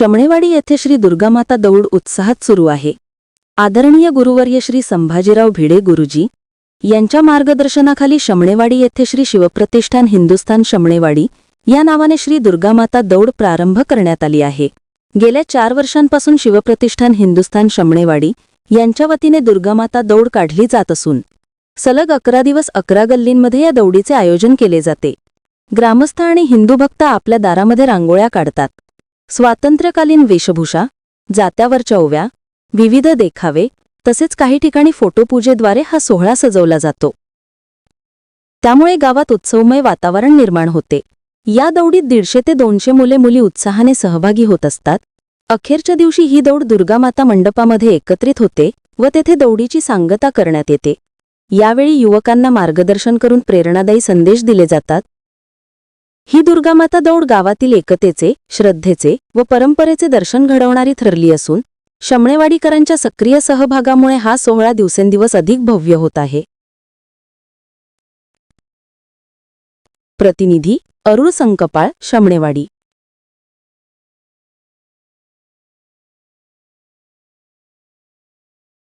शमणेवाडी येथे श्री दुर्गामाता दौड उत्साहात सुरू आहे. आदरणीय गुरुवर्य श्री संभाजीराव भिडे गुरुजी यांच्या मार्गदर्शनाखाली शमणेवाडी येथे श्री शिवप्रतिष्ठान हिंदुस्थान शमणेवाडी या नावाने श्री दुर्गामाता दौड प्रारंभ करण्यात आली आहे. गेल्या चार वर्षांपासून शिवप्रतिष्ठान हिंदुस्थान शमणेवाडी यांच्या वतीने दुर्गामाता दौड काढली जात असून सलग अकरा दिवस अकरा गल्लींमध्ये या दौडीचे आयोजन केले जाते. ग्रामस्थ आणि हिंदू भक्त आपल्या दारामध्ये रांगोळ्या काढतात. स्वातंत्र्यकालीन वेशभूषा जात्यावरच्या ओव्या विविध देखावे तसेच काही ठिकाणी फोटोपूजेद्वारे हा सोहळा सजवला जातो. त्यामुळे गावात उत्सवमय वातावरण निर्माण होते. या दौडीत दीडशे ते दोनशे मुले मुली उत्साहाने सहभागी होत असतात. अखेरच्या दिवशी ही दौड दुर्गामाता मंडपामध्ये एकत्रित होते व तेथे दौडीची सांगता करण्यात येते. यावेळी युवकांना मार्गदर्शन करून प्रेरणादायी संदेश दिले जातात. ही दुर्गामाता दौड गावातील एकतेचे श्रद्धेचे व परंपरेचे दर्शन घडवणारी ठरली असून शमणेवाडीकरांच्या सक्रिय सहभागामुळे हा सोहळा दिवसेंदिवस अधिक भव्य होत आहे. प्रतिनिधी अरुळ संकपाळ शमणेवाडी